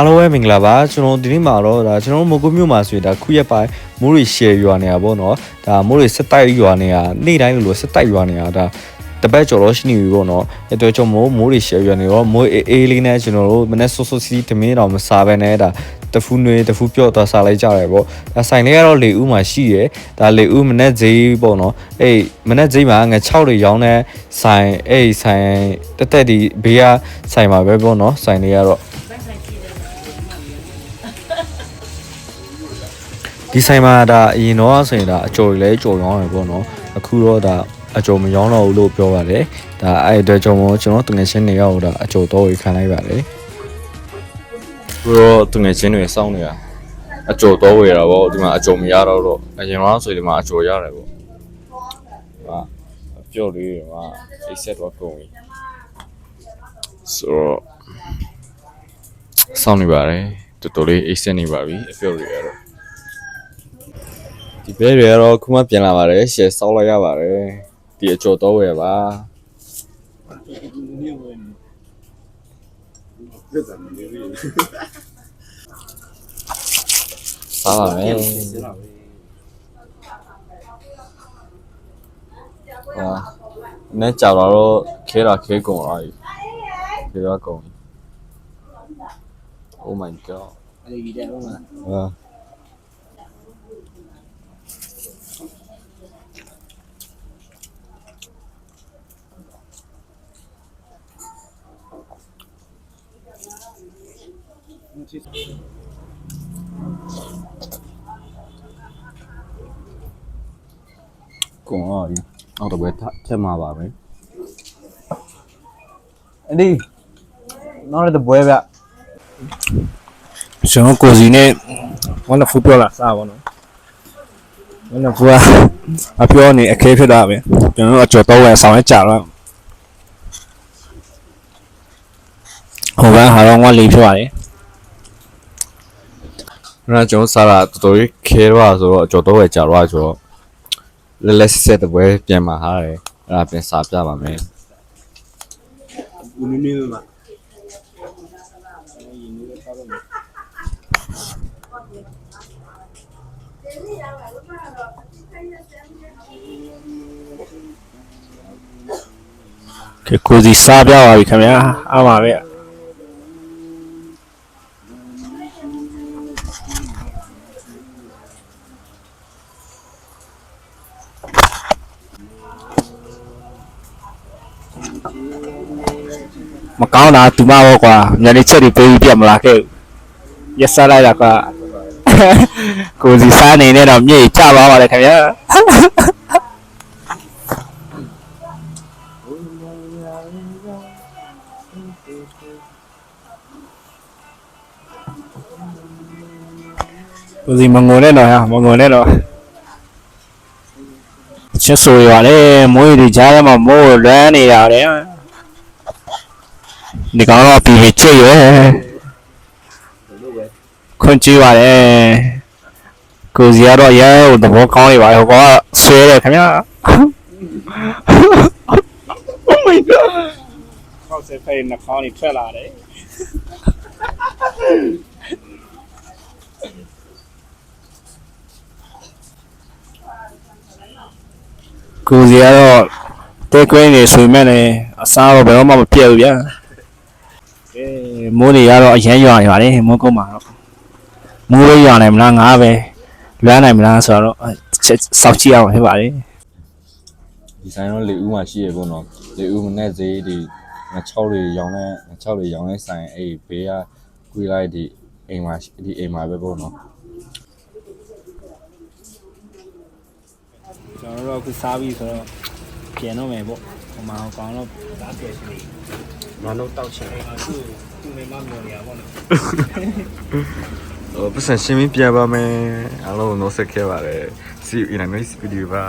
အားလုံးပဲမင်္ဂလာပါကျွန်တော်ဒီနေ့မှာတော့ဒါကျွန်တော်မိုကိုမြို့မှာဆိုရင်ဒါခုရက်ပိုင်းမိုးရီ share ရွာနေတာပေါ့နော်ဒါမိုးရီစစ်တိုက်ရွာနေတာနေ့တိုင်းလိုလိုစစ်တိုက်ရွာနေတာဒါတပတ်ကျော်တော့ရှိနေပြီပေါ့နော်အဲတော့ကျွန်တော်မိုးမိုးရီ share ရွာနေတော့မိုးအေးအေးလေးနဲ့ကျွန်တော်တို့မနေ့ဆော့ဆော့စီတမင်းတော်မစားဘဲနဲ့ဒါတဖူးနွေးတဖူးပြော့သွားစားလိုက်ကြတယ်ပေါ့ဒါဆိုင်လေးကတော့လေဦးမှာရှိရယ်ဒါလေဦးမနေ့ဈေးပေါ့နော်အေးမနေ့ဈေးမှာငါ6တွေရောင်းတဲ့ဆိုင်အေးဆိုင်တက်တက်ဒီဘေးကဆိုင်မှာပဲပေါ့နော်ဆိုင်လေးကတော့ ဒီဆိုင်မှာဒါအရင်တော့ဆိုရင်ဒါအကျော်တွေလည်းကြော်ရောင်းတယ်ပေါ့နော်အခုတော့ဒါအကျော်မရောင်းတော့ဘူးလို့ပြောပါတယ်ဒါအဲ့အတွက်ကြောင့်မို့ကျွန်တော်တငယ်ချင်းတွေရောက်ဒါအကျော်တော့ဝေခံလိုက်ပါတယ်ဘရောတငယ်ချင်းတွေစောင်းနေတာအကျော်တော့ဝေတာပေါ့ဒီမှာအကျော်မရတော့တော့အရင်တော့ဆိုရင်ဒီမှာအကျော်ရတယ်ပေါ့ဟာပြော့လေးကအိတ်ဆက်တော့ကုန်ပြီဆိုတော့စောင်းနေပါတယ်တော်တော်လေးအိတ်ဆက်နေပါပြီအပြော့တွေကတော့ဒီ ဘဲတွေကတော့ခုမှပြန်လာပါတယ်ရှယ်စောက်လိုက်ရပါတယ်ဒီအကျော်တော့ဝယ်ပါစားပါမယ်ဟာနဲ့ကြောက်တော့ခဲတာခဲကုန်သွားပြီခဲတော့ကုန်ပြီ Oh my god အဲ့ဒီဗီဒီယိုမှာဟာ ကုန်တော့ဒီအောက်တော့ပဲထက်မှာပါပဲအဲ့ဒီနောက်ရတဲ့ဘွဲဗျကျွန်တော်ကိုစီနဲ့ဝမ်းဖူပြောလာစားပါတော့ဝမ်းဖူကအပြောနေအခဲဖြစ်တာပဲကျွန်တော်အကျော်တော့ဝယ်ဆောင်ရကြတော့ဟိုဘက်ဟာတော့ဝမ်းလေးဖြစ်ပါတယ် အဲ့ဒါကျွန်တော်စားတာတော်တော်ကြီးခဲတော့ဆိုတော့အကျော်တော့ဝယ်ကြာတော့ဆိုတော့လဲလဲဆက်ဆက်တဲ့ပွဲပြန်มาဟာတယ်အဲ့ဒါပြန်စားပြပါမယ်ဦးနည်းနည်းမှာကဲကိုစီစားပြပါပြီခင်ဗျာအားပါပဲ မကောင်းတာသူမဘောကွာညနေချက်တွေပေးပြီးပြတ်မလာခဲ့ဘူးရက်စားလိုက်တာကွာကိုစီစားနေနဲ့တော့မြေကြပါပါလေခင်ဗျာကိုစီမငုံနဲ့တော့ဟာမငုံနဲ့တော့ချစ်ဆိုရတယ်မွေးတွေကြားထဲမှာမိုးလွမ်းနေရတယ် ဒီကောင်တော့ပြီးပြီးချစ်ရွယ်ခွန်ကြည့်ပါတယ်ကိုစီကတော့ရဲဟိုသဘောကောင်းနေပါလေဟိုကောင်ကဆွဲတယ်ခင်ဗျာ Oh my god ဟောက်စဖိနှာခေါင်းนี่ထွက်လာတယ်ကိုစီကတော့တဲကွင်းနေဆိုပေမဲ့လည်းအစားတော့ဘယ်တော့မှမပြတ်ဘူးဗျာအဲ မိုးတွေကတော့အရမ်းရွာနေပါတယ်မိုးကုန်းမှာတော့မိုးလေးရွာနိုင်မလားငါပဲလွမ်းနိုင်မလားဆိုတော့အဲချက်စောက်ကြည့်အောင်ဖြစ်ပါတယ်ဒီဆိုင်တော့လေဦးမှာရှိရပေါ့နော်လေဦးမနဲ့ဈေးဒီငါ6တွေရောင်းတဲ့ငါ6တွေရောင်းတဲ့ဆိုင်အဲ့ဘေးကကွေးလိုက်ဒီအိမ်မှာဒီအိမ်မှာပဲပေါ့နော်ကျွန်တော်တို့အခုစားပြီဆိုတော့ပြန်တော့မယ်ပေါ့ဟိုမှာကောင်တော့ဒါပြည့်ရှိနေ မတော့တောက်ချင်တယ်အခုသူ့မိမမျောနေရပေါ့နော်ဟိုပတ်စံရှင်းပြပါမယ်အားလုံးတော့ဆက်ခဲ့ပါတယ် see you in a next video ပါ